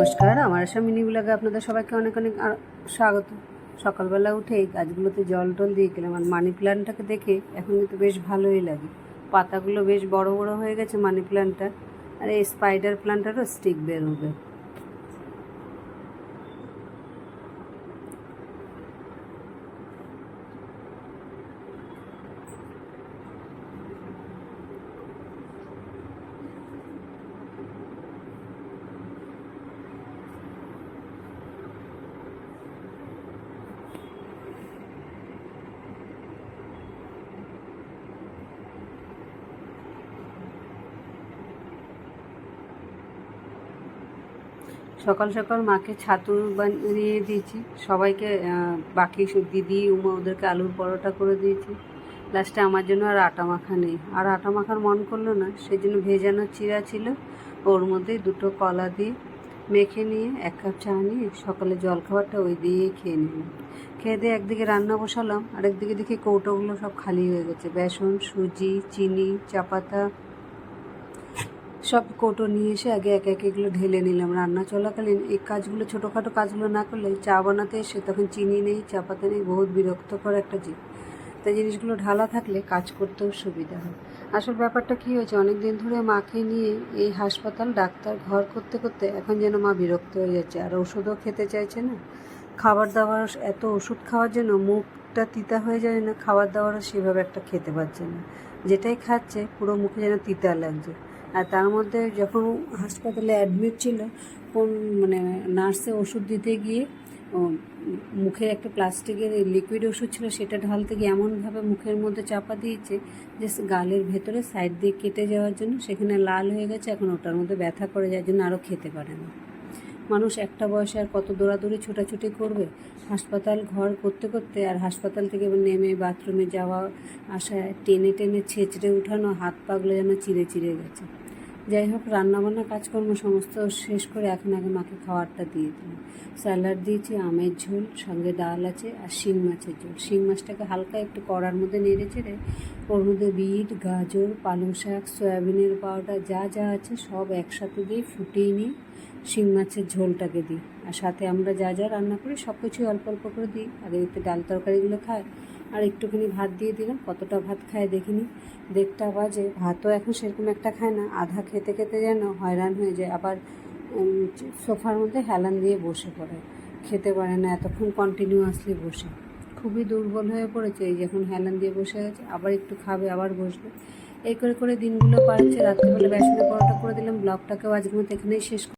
নমস্কার। আমার আশা মিনি ব্লগে আপনাদের সবাইকে অনেক অনেক স্বাগত। সকালবেলা উঠে এই গাছগুলোতে জল টল দিয়ে গেলাম আর মানি প্ল্যান্টটাকে দেখে এখন কিন্তু বেশ ভালোই লাগে। পাতাগুলো বেশ বড় বড় হয়ে গেছে মানি প্ল্যান্টটা আর এই স্পাইডার প্ল্যান্টারও স্টিক বেরোবে। সকাল সকাল মাকে ছাতু বানিয়ে দিয়েছি। সবাইকে বাকি দিদি, উমা ওদেরকে আলুর পরোটা করে দিয়েছি। লাস্টে আমার জন্য আর আটা মাখা নেই। আর আটা মাখার মন করল না সেই জন্য ভেজানো চিরা ছিল। ওর মধ্যে দুটো কলা দিয়ে মেখে নিয়ে, এক কাপ চা নিয়ে সকালে জলখাবারটা ওই দিয়েই খেয়ে নিলাম। খেয়ে দিয়ে একদিকে রান্না বসালাম আর একদিকে দেখি কৌটোগুলো সব খালি হয়ে গেছে। বেসন, সুজি, চিনি চা পাতা সব কৌটো নিয়ে এসে আগে এক এক এগুলো ঢেলে নিলাম। রান্না চলাকালীন এই কাজগুলো, ছোটোখাটো কাজগুলো না করলে চা বানাতে এসে তখন চিনি নেই, চা পাতা নেই, বহুত বিরক্তকর একটা জিনিস তাই জিনিসগুলো ঢালা থাকলে কাজ করতেও সুবিধা হয়। আসল ব্যাপারটা কী হয়েছে? অনেক দিন ধরে মাকে নিয়ে এই হাসপাতাল, ডাক্তার, ঘর করতে করতে এখন যেন মা বিরক্ত হয়ে যাচ্ছে। আর ওষুধও খেতে চাইছে না। খাবার দাবার এত ওষুধ খাওয়ার জন্য মুখটা তিতা হয়ে যায় না, খাবার দাবারও সেভাবে একটা খেতে পারছে না। যেটাই খাচ্ছে, পুরো মুখে যেন তিতা লাগছে। আর তার মধ্যে যখন হাসপাতালে অ্যাডমিট ছিল কোন মানে নার্সে ওষুধ দিতে গিয়ে ও, মুখে একটা প্লাস্টিকের লিকুইড ওষুধ ছিল সেটা ঢালতে গিয়ে এমনভাবে মুখের মধ্যে চাপা দিয়েছে যে গালের ভেতরে সাইড দিয়ে কেটে যাওয়ার জন্য সেখানে লাল হয়ে গেছে এখন ওটার মধ্যে ব্যথা করে যাওয়ার জন্য আরও খেতে পারে না। মানুষ একটা বয়সে আর কত দৌড়াদৌড়ি ছোটাছুটি করবে? হাসপাতাল ঘর করতে করতে আর হাসপাতাল থেকে নেমে বাথরুমে যাওয়া আসা টেনে টেনে ছেঁচড়ে উঠানো হাত পাগুলো যেন চিড়ে চিড়ে গেছে। যাই হোক, রান্নাবান্না, কাজকর্ম সমস্ত শেষ করে এখন আগে মাকে খাবারটা দিয়ে দিলাম। স্যালাড দিয়েছি, আমের ঝোল, সঙ্গে ডাল আছে আর শিং মাছের ঝোল। শিং মাছটাকে হালকা একটু কড়ার মধ্যে নেড়ে চেড়ে ওর মধ্যে বিট, গাজর, পালং শাক, সয়াবিনের পাউডার, যা যা আছে সব একসাথে দিয়ে ফুটিয়ে নিয়ে শিং মাছের ঝোলটাকে দিই। আর সাথে আমরা যা যা রান্না করি সব কিছুই অল্প অল্প করে দিই। আগে একটু ডাল তরকারিগুলো খায় আর একটুখানি ভাত দিয়ে দিলাম। কতটা ভাত খায় দেখিনি। দেড়টা বাজে। ভাতও এখন সেরকম একটা খায় না। আধা খেতে খেতে যেন হয়রান হয়ে যায়। আবার সোফার মধ্যে হেলান দিয়ে বসে পড়ে। খেতে পারে না। এতক্ষণ কন্টিনিউয়াসলি বসে। খুবই দুর্বল হয়ে পড়েছে। এই যখন হেলান দিয়ে বসে আছে। আবার একটু খাবে, আবার বসবে। এই করে করে দিনগুলো পারছে রাত্রিবেলা বেসনে পরোটা করে দিলাম। ব্লগটাকেও আজকে মতো এখানেই শেষ